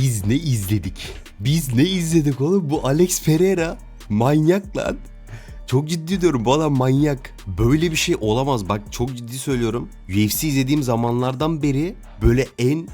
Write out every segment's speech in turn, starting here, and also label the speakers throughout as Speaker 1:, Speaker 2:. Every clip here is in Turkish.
Speaker 1: Biz ne izledik? Biz ne izledik oğlum? Bu Alex Pereira manyak lan. Çok ciddi diyorum bu adam manyak. Böyle bir şey olamaz bak çok ciddi söylüyorum. UFC izlediğim zamanlardan beri böyle en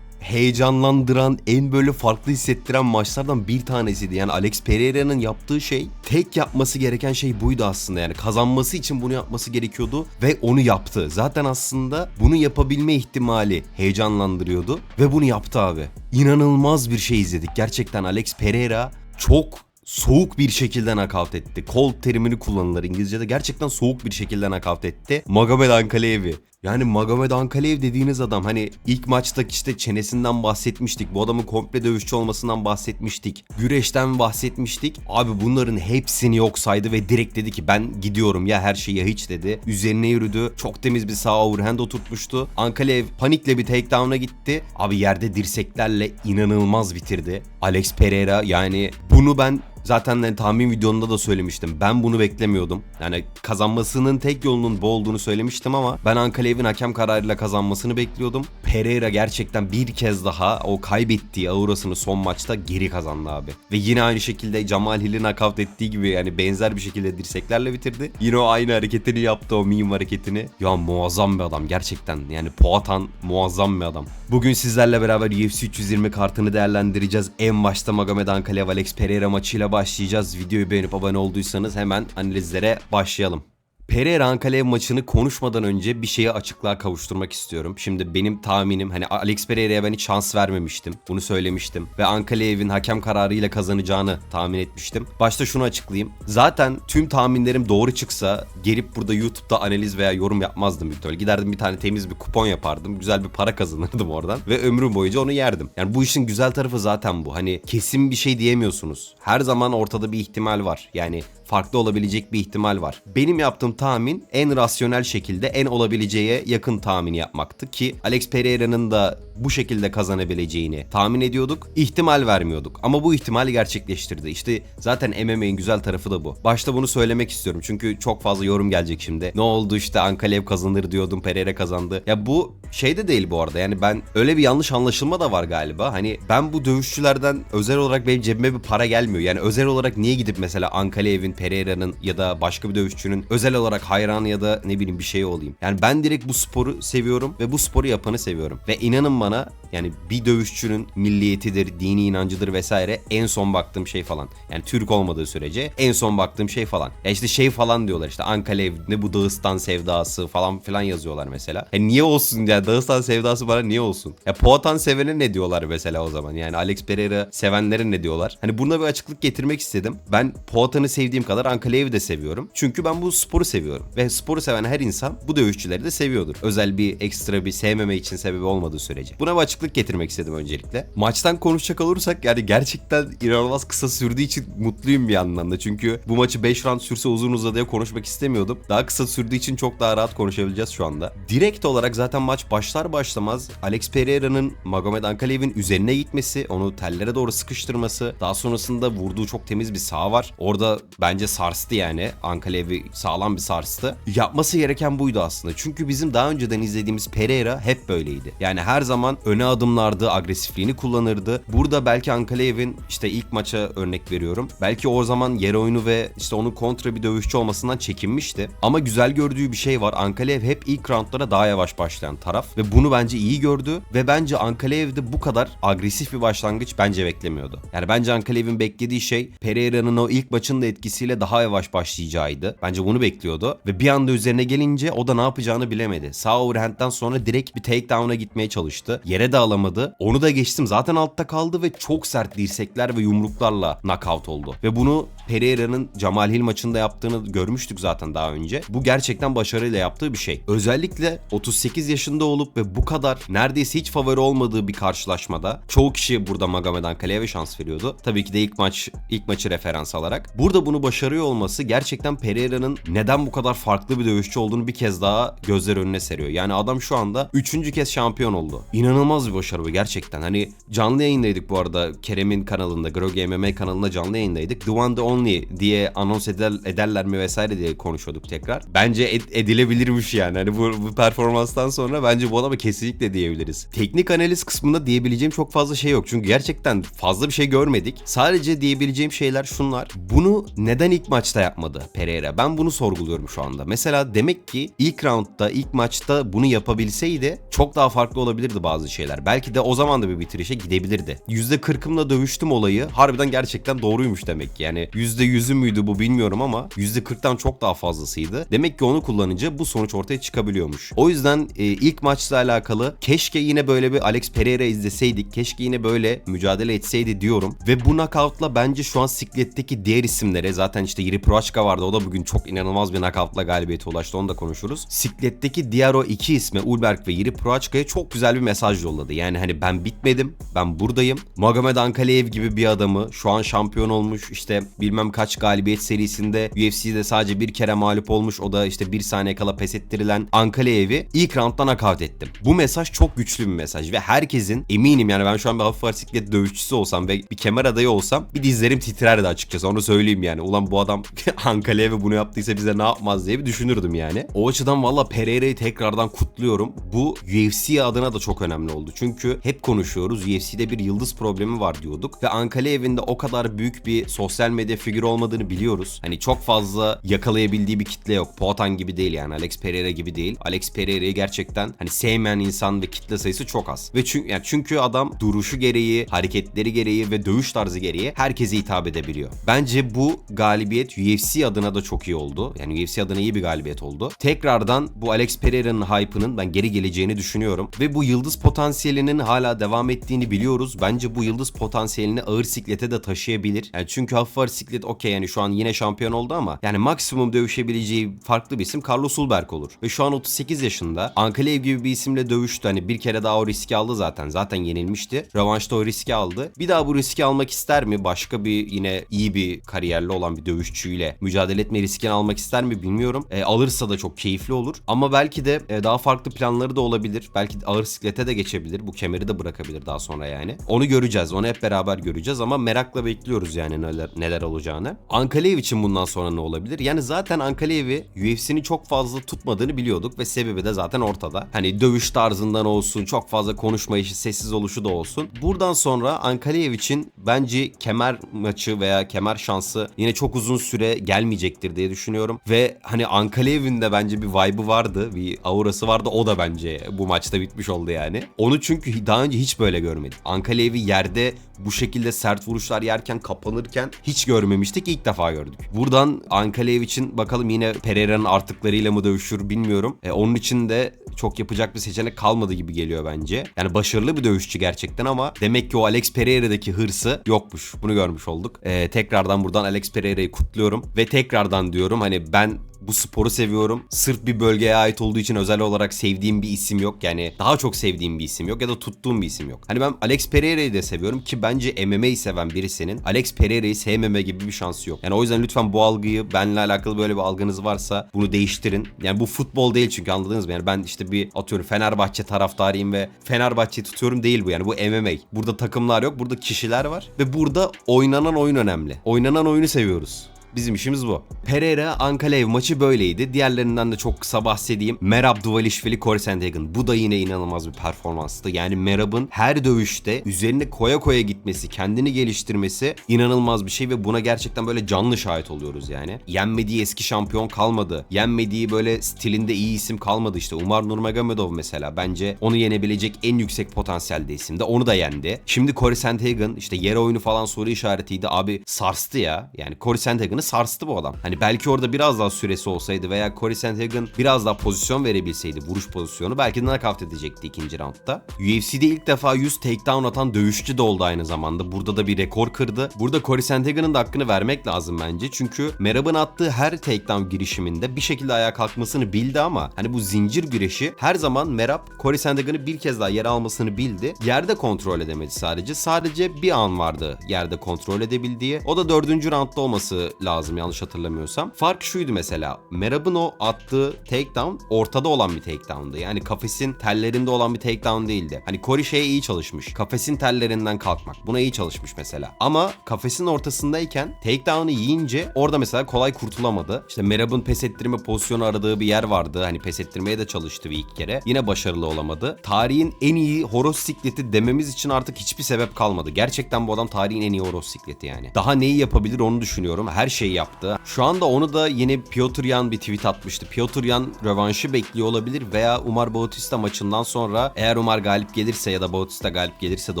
Speaker 1: heyecanlandıran, en böyle farklı hissettiren maçlardan bir tanesiydi. Yani Alex Pereira'nın yaptığı şey, tek yapması gereken şey buydu aslında. Yani kazanması için bunu yapması gerekiyordu ve onu yaptı. Zaten aslında bunu yapabilme ihtimali heyecanlandırıyordu ve bunu yaptı abi. İnanılmaz bir şey izledik. Gerçekten Alex Pereira çok soğuk bir şekilde nakavt etti. Cold terimini kullanılır İngilizce'de. Gerçekten soğuk bir şekilde nakavt etti. Magomed Ankalev'i. Yani Magomed Ankalev dediğiniz adam hani ilk maçtaki işte çenesinden bahsetmiştik. Bu adamın komple dövüşçü olmasından bahsetmiştik. Güreşten bahsetmiştik. Abi bunların hepsini yok saydı ve direkt dedi ki ben gidiyorum ya her şey ya hiç dedi. Üzerine yürüdü. Çok temiz bir sağ overhand oturtmuştu. Ankalev panikle bir takedown'a gitti. Abi yerde dirseklerle inanılmaz bitirdi. Alex Pereira yani bunu ben Zaten hani tahmin videomda da söylemiştim. Ben bunu beklemiyordum. Yani kazanmasının tek yolunun bu olduğunu söylemiştim ama ben Ankalev'in hakem kararıyla kazanmasını bekliyordum. Pereira gerçekten bir kez daha o kaybettiği aurasını son maçta geri kazandı abi. Ve yine aynı şekilde Jamal Hill'in nakavt ettiği gibi yani benzer bir şekilde dirseklerle bitirdi. Yine o aynı hareketini yaptı o meme hareketini. Ya muazzam bir adam gerçekten. Yani Poatan muazzam bir adam. Bugün sizlerle beraber UFC 320 kartını değerlendireceğiz. En başta Magomed Ankalev Alex Pereira maçıyla başlayacağız. Videoyu beğenip abone olduysanız hemen analizlere başlayalım. Pereira Ankalev maçını konuşmadan önce bir şeye açıklığa kavuşturmak istiyorum. Şimdi benim tahminim hani Alex Pereira'ya ben hiç şans vermemiştim. Bunu söylemiştim. Ve Ankalev'in hakem kararıyla kazanacağını tahmin etmiştim. Başta şunu açıklayayım. Zaten tüm tahminlerim doğru çıksa gelip burada YouTube'da analiz veya yorum yapmazdım büyük. Giderdim bir tane temiz bir kupon yapardım. Güzel bir para kazanırdım oradan. Ve ömrüm boyunca onu yerdim. Yani bu işin güzel tarafı zaten bu. Hani kesin bir şey diyemiyorsunuz. Her zaman ortada bir ihtimal var. Yani farklı olabilecek bir ihtimal var. Benim yaptığım tahmin en rasyonel şekilde en olabileceğe yakın tahmin yapmaktı ki Alex Pereira'nın da bu şekilde kazanabileceğini tahmin ediyorduk. İhtimal vermiyorduk ama bu ihtimali gerçekleştirdi. İşte zaten MMA'in güzel tarafı da bu. Başta bunu söylemek istiyorum çünkü çok fazla yorum gelecek şimdi. Ne oldu işte Ankalev kazanır diyordum Pereira kazandı. Ya bu şey de değil bu arada yani ben öyle bir yanlış anlaşılma da var galiba. Hani ben bu dövüşçülerden özel olarak benim cebime bir para gelmiyor. Yani özel olarak niye gidip mesela Ankalev'in, Pereira'nın ya da başka bir dövüşçünün özel olarak hayranı ya da ne bileyim bir şey olayım. Yani ben direkt bu sporu seviyorum ve bu sporu yapanı seviyorum. Ve inanın bana yani bir dövüşçünün milliyetidir, dini inancıdır vesaire en son baktığım şey falan. Yani Türk olmadığı sürece en son baktığım şey falan. Ya işte şey falan diyorlar işte Ankalev ne bu Dağıstan sevdası falan filan yazıyorlar mesela. E niye olsun ya Dağıstan sevdası bana niye olsun? Ya Poatan sevene ne diyorlar mesela o zaman? Yani Alex Pereira sevenlere ne diyorlar? Hani buna bir açıklık getirmek istedim. Ben Poatan'ı sevdiğim kadar Ankalev'i de seviyorum. Çünkü ben bu sporu seviyorum. Ve sporu seven her insan bu dövüşçüleri de seviyordur. Özel bir ekstra bir sevmeme için sebebi olmadığı sürece. Buna bir açıklık getirmek istedim öncelikle. Maçtan konuşacak olursak yani gerçekten inanılmaz kısa sürdüğü için mutluyum bir yandan da. Çünkü bu maçı 5 round sürse uzun uzadıya konuşmak istemiyordum. Daha kısa sürdüğü için çok daha rahat konuşabileceğiz şu anda. Direkt olarak zaten maç başlar başlamaz Alex Pereira'nın Magomed Ankalev'in üzerine gitmesi, onu tellere doğru sıkıştırması, daha sonrasında vurduğu çok temiz bir sağ var. Orada bence sarstı yani. Ankalev'i sağlam bir sarstı. Yapması gereken buydu aslında. Çünkü bizim daha önceden izlediğimiz Pereira hep böyleydi. Yani her zaman öne adımlardı, agresifliğini kullanırdı. Burada belki Ankalev'in işte ilk maça örnek veriyorum. Belki o zaman yer oyunu ve işte onun kontra bir dövüşçü olmasından çekinmişti. Ama güzel gördüğü bir şey var. Ankalev hep ilk roundlara daha yavaş başlayan taraf ve bunu bence iyi gördü ve bence Ankalev'de bu kadar agresif bir başlangıç bence beklemiyordu. Yani bence Ankalev'in beklediği şey Pereira'nın o ilk maçın da etkisiyle daha yavaş başlayacağıydı. Bence bunu bekliyordu ve bir anda üzerine gelince o da ne yapacağını bilemedi. Sağ overhand'den sonra direkt bir takedown'a gitmeye çalıştı. Yere de alamadı. Onu da geçtim. Zaten altta kaldı ve çok sert dirsekler ve yumruklarla knockout oldu. Ve bunu Pereira'nın Jamal Hill maçında yaptığını görmüştük zaten daha önce. Bu gerçekten başarıyla yaptığı bir şey. Özellikle 38 yaşında olup ve bu kadar neredeyse hiç favori olmadığı bir karşılaşmada çoğu kişi burada Magomed Ankalev'e şans veriyordu. Tabii ki de ilk maç ilk maçı referans alarak. Burada bunu başarıyor olması gerçekten Pereira'nın neden bu kadar farklı bir dövüşçü olduğunu bir kez daha gözler önüne seriyor. Yani adam şu anda üçüncü kez şampiyon oldu. İnanılmaz bir başarı bu gerçekten. Hani canlı yayındaydık bu arada Kerem'in kanalında, Grogi MMA kanalında canlı yayındaydık. The One The Only diye anons eder, ederler mi vesaire diye konuşuyorduk tekrar. Bence ed- edilebilirmiş yani. Hani bu, bu performanstan sonra bence bu adama kesinlikle diyebiliriz. Teknik analiz kısmında diyebileceğim çok fazla şey yok. Çünkü gerçekten fazla bir şey görmedik. Sadece diyebileceğim şeyler şunlar. Bunu neden ilk maçta yapmadı Pereira? Ben bunu sorguluyorum şu anda. Mesela demek ki ilk roundda, ilk maçta bunu yapabilseydi çok daha farklı olabilirdi bazı şeyler. Belki de o zaman da bir bitirişe gidebilirdi. %40'ımla dövüştüm olayı harbiden gerçekten doğruymuş demek ki. Yani %100'ü müydü bu bilmiyorum ama %40'tan çok daha fazlasıydı. Demek ki onu kullanınca bu sonuç ortaya çıkabiliyormuş. O yüzden e, ilk maçla alakalı keşke yine böyle bir Alex Pereira izleseydik. Keşke yine böyle mücadele etseydi diyorum. Ve bu knockoutla bence şu an sikletteki diğer isimlere zaten işte Yuri Prochka vardı. O da bugün çok inanılmaz bir knockoutla galibiyete ulaştı. Onu da konuşuruz. Sikletteki diğer o iki isme Ulberg ve Yuri Prochka'ya çok güzel bir mesaj yolladı. Yani hani ben bitmedim. Ben buradayım. Magomed Ankaleev gibi bir adamı şu an şampiyon olmuş. işte bilmem kaç galibiyet serisinde UFC'de sadece bir kere mağlup olmuş. O da işte bir saniye kala pes ettirilen Ankaleev'i ilk roundda knockout ettim. Bu mesaj çok güçlü bir mesaj ve herkesin eminim yani ben şu an bir hafif siklet dövüşçüsü olsam ve bir kemer adayı olsam bir dizlerim titrerdi açıkçası onu söyleyeyim yani. Ulan bu adam Ankaleev'e bunu yaptıysa bize ne yapmaz diye bir düşünürdüm yani. O açıdan valla Pereira'yı tekrardan kutluyorum. Bu UFC adına da çok önemli oldu. Çünkü hep konuşuyoruz UFC'de bir yıldız problemi var diyorduk ve Ankaleev'in de o kadar büyük bir sosyal medya figürü olmadığını biliyoruz. Hani çok fazla yakalayabildiği bir kitle yok. Poatan gibi değil yani Alex Pereira gibi değil. Alex Pereira'yı gerçekten hani sevmeyen insan ve kitle sayısı çok az. Ve çünkü yani çünkü adam duruşu gereği, hareketleri gereği ve dövüş tarzı gereği herkese hitap edebiliyor. Bence bu galibiyet UFC adına da çok iyi oldu. Yani UFC adına iyi bir galibiyet oldu. Tekrardan bu Alex Pereira'nın hype'ının ben geri geleceğini düşünüyorum. Ve bu yıldız potansiyelinin hala devam ettiğini biliyoruz. Bence bu yıldız potansiyelini ağır siklete de taşıyabilir. Yani çünkü hafif ağır siklet okey yani şu an yine şampiyon oldu ama yani maksimum dövüşebileceği farklı bir isim Carlos Ulberg olur. Ve şu an 38 yaşında. Ankalev gibi bir isimle dövüştü. Hani bir kere daha o riski aldı zaten. Zaten yenilmişti. Rövanşta o riski aldı. Bir daha bu riski almak ister mi? Başka bir yine iyi bir kariyerli olan bir dövüşçüyle mücadele etme riskini almak ister mi bilmiyorum. E, alırsa da çok keyifli olur. Ama belki de e, daha farklı planları da olabilir. Belki ağır siklete de geçebilir. Bu kemeri de bırakabilir daha sonra yani. Onu göreceğiz. Onu hep beraber göreceğiz ama merakla bekliyoruz yani neler, neler olacağını. Ankaleev için bundan sonra ne olabilir? Yani zaten Ankaleev'i UFC'nin çok fazla tutmadığını biliyorduk ve sebebi de zaten ortada. Hani dövüş tarzından olsun, çok fazla konuşma işi, sessiz oluşu da olsun. Buradan sonra Ankaleev için bence kemer maçı veya kemer şansı yine çok uzun süre gelmeyecektir diye düşünüyorum. Ve hani Ankaleev'in de bence bir vibe'ı vardı, bir aurası vardı. O da bence bu maçta bitmiş oldu yani. Onu çünkü daha önce hiç böyle görmedik. Ankaleev'i yerde bu şekilde sert vuruşlar yerken kapanırken hiç görmemiştik. ilk defa gördük. Buradan Ankaleev için bakalım yine Pereira'nın artıklarıyla mı dövüşür bilmiyorum. E, onun için de çok yapacak bir seçenek kalmadı gibi geliyor bence. Yani başarılı bir dövüşçü gerçekten ama demek ki o Alex Pereira'daki hırsı yokmuş. Bunu görmüş olduk. E, tekrardan buradan Alex Pereira'yı kutluyorum ve tekrardan diyorum hani ben bu sporu seviyorum. Sırf bir bölgeye ait olduğu için özel olarak sevdiğim bir isim yok. Yani daha çok sevdiğim bir isim yok ya da tuttuğum bir isim yok. Hani ben Alex Pereira'yı da seviyorum ki bence MMA'yi seven birisinin Alex Pereira'yı sevmeme gibi bir şansı yok. Yani o yüzden lütfen bu algıyı benle alakalı böyle bir algınız varsa bunu değiştirin. Yani bu futbol değil çünkü anladınız mı? Yani ben işte bir atıyorum Fenerbahçe taraftarıyım ve Fenerbahçe'yi tutuyorum değil bu yani. Bu MMA. Burada takımlar yok. Burada kişiler var. Ve burada oynanan oyun önemli. Oynanan oyunu seviyoruz. Bizim işimiz bu. Pereira Ankalev maçı böyleydi. Diğerlerinden de çok kısa bahsedeyim. Merab Duvalishvili Corey Sandhagen. Bu da yine inanılmaz bir performanstı. Yani Merab'ın her dövüşte üzerine koya koya gitmesi, kendini geliştirmesi inanılmaz bir şey ve buna gerçekten böyle canlı şahit oluyoruz yani. Yenmediği eski şampiyon kalmadı. Yenmediği böyle stilinde iyi isim kalmadı işte. Umar Nurmagomedov mesela bence onu yenebilecek en yüksek potansiyelde isimde. Onu da yendi. Şimdi Corey Sandhagen işte yer oyunu falan soru işaretiydi. Abi sarstı ya. Yani Corey Sandhagen'ı sarstı bu adam. Hani belki orada biraz daha süresi olsaydı veya Corey Sandhagen biraz daha pozisyon verebilseydi vuruş pozisyonu belki de knockout edecekti ikinci roundda. UFC'de ilk defa 100 takedown atan dövüşçü de oldu aynı zamanda. Burada da bir rekor kırdı. Burada Corey Sandhagen'ın da hakkını vermek lazım bence. Çünkü Merab'ın attığı her takedown girişiminde bir şekilde ayağa kalkmasını bildi ama hani bu zincir güreşi her zaman Merab Corey Sandhagen'ı bir kez daha yere almasını bildi. Yerde kontrol edemedi sadece. Sadece bir an vardı yerde kontrol edebildiği. O da dördüncü roundda olması lazım yanlış hatırlamıyorsam. Fark şuydu mesela. Merab'ın o attığı takedown ortada olan bir takedown'dı. Yani kafesin tellerinde olan bir takedown değildi. Hani Corey şey iyi çalışmış. Kafesin tellerinden kalkmak. Buna iyi çalışmış mesela. Ama kafesin ortasındayken takedown'ı yiyince orada mesela kolay kurtulamadı. İşte Merab'ın pes ettirme pozisyonu aradığı bir yer vardı. Hani pes ettirmeye de çalıştı bir iki kere. Yine başarılı olamadı. Tarihin en iyi horoz sikleti dememiz için artık hiçbir sebep kalmadı. Gerçekten bu adam tarihin en iyi horoz sikleti yani. Daha neyi yapabilir onu düşünüyorum. Her şeyi yaptı. Şu anda onu da yeni Piotr Yan bir tweet atmıştı. Piotr Yan rövanşı bekliyor olabilir veya Umar Bautista maçından sonra eğer Umar galip gelirse ya da Bautista galip gelirse de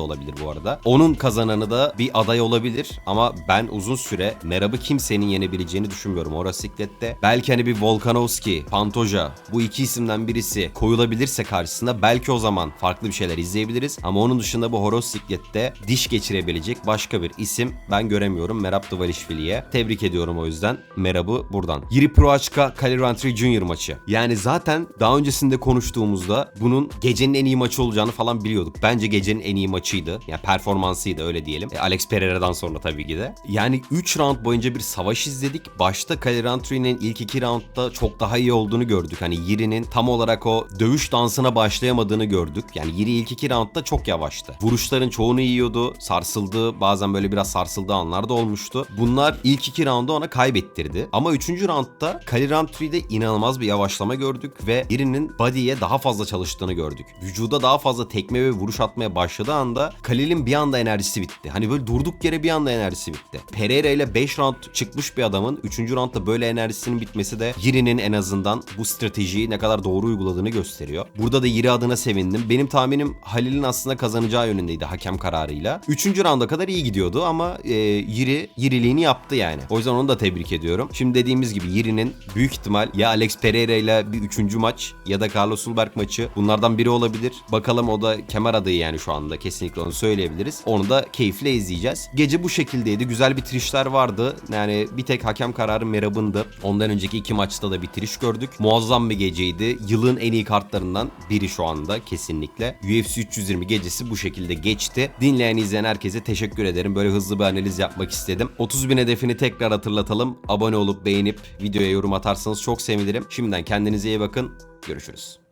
Speaker 1: olabilir bu arada. Onun kazananı da bir aday olabilir ama ben uzun süre Merab'ı kimsenin yenebileceğini düşünmüyorum o siklette. Belki hani bir Volkanovski, Pantoja bu iki isimden birisi koyulabilirse karşısında belki o zaman farklı bir şeyler izleyebiliriz. Ama onun dışında bu horoz siklette diş geçirebilecek başka bir isim ben göremiyorum Merab Dvalishvili'ye. Tebrik ediyorum o yüzden Merab'ı buradan. Yiri Proachka Kalirantri Junior maçı. Yani zaten daha öncesinde konuştuğumuzda bunun gecenin en iyi maçı olacağını falan biliyorduk. Bence gecenin en iyi maçıydı. Yani performansıydı öyle diyelim. E, Alex Pereira'dan sonra tabii ki de. Yani 3 round boyunca bir savaş izledik. Başta Kalirantri'nin ilk 2 roundda çok daha iyi olduğunu gördük. Hani Yiri'nin tam olarak o dövüş dansına başlayamadığını gördük. Yani Yiri ilk 2 roundda çok yavaştı. Vuruşların çoğunu yiyordu. Sarsıldı. Bazen böyle biraz sarsıldığı anlar da olmuştu. Bunlar ilk 2 roundu ona kaybettirdi. Ama 3. roundda Kalirantri'de inanılmaz bir yavaşlama gördük ve Yiri'nin body'ye daha fazla çalıştığını gördük. Vücuda daha fazla tekme ve vuruş atmaya başladığı anda Kalil'in bir anda enerjisi bitti. Hani böyle durduk yere bir anda enerjisi bitti. Pereira ile 5 round çıkmış bir adamın 3. roundda böyle enerjisinin bitmesi de Yiri'nin en azından bu stratejiyi ne kadar doğru uyguladığını gösteriyor. Burada da Yiri adına sevindim. Benim tahminim Halil'in aslında kazanacağı yönündeydi hakem kararıyla. 3. rounda kadar iyi gidiyordu ama e, Yiri Yiriliğini yaptı yani. O yüzden onu da tebrik ediyorum. Şimdi dediğimiz gibi Yiri'nin büyük ihtimal ya Alex Pereira ile bir 3. maç ya da Carlos Ulberg maçı bunlardan biri olabilir. Bakalım o da kemer adayı yani şu anda kesinlikle onu söyleyebiliriz. Onu da keyifle izleyeceğiz. Gece bu şekildeydi. Güzel bitirişler vardı. Yani bir tek hakem kararı Merab'ındı. Ondan önceki iki maçta da bitiriş gördük. Muazzam bir geceydi. Yılın en iyi kartlarından biri şu anda kesinlikle. UFC 320 gecesi bu şekilde geçti. Dinleyen izleyen herkese teşekkür ederim. Böyle hızlı bir analiz yapmak istedim. 30 bin hedefini tekrar hatırlatalım. Abone olup beğenip videoya yorum atarsanız çok sevinirim. Şimdiden kendinize iyi bakın. Görüşürüz.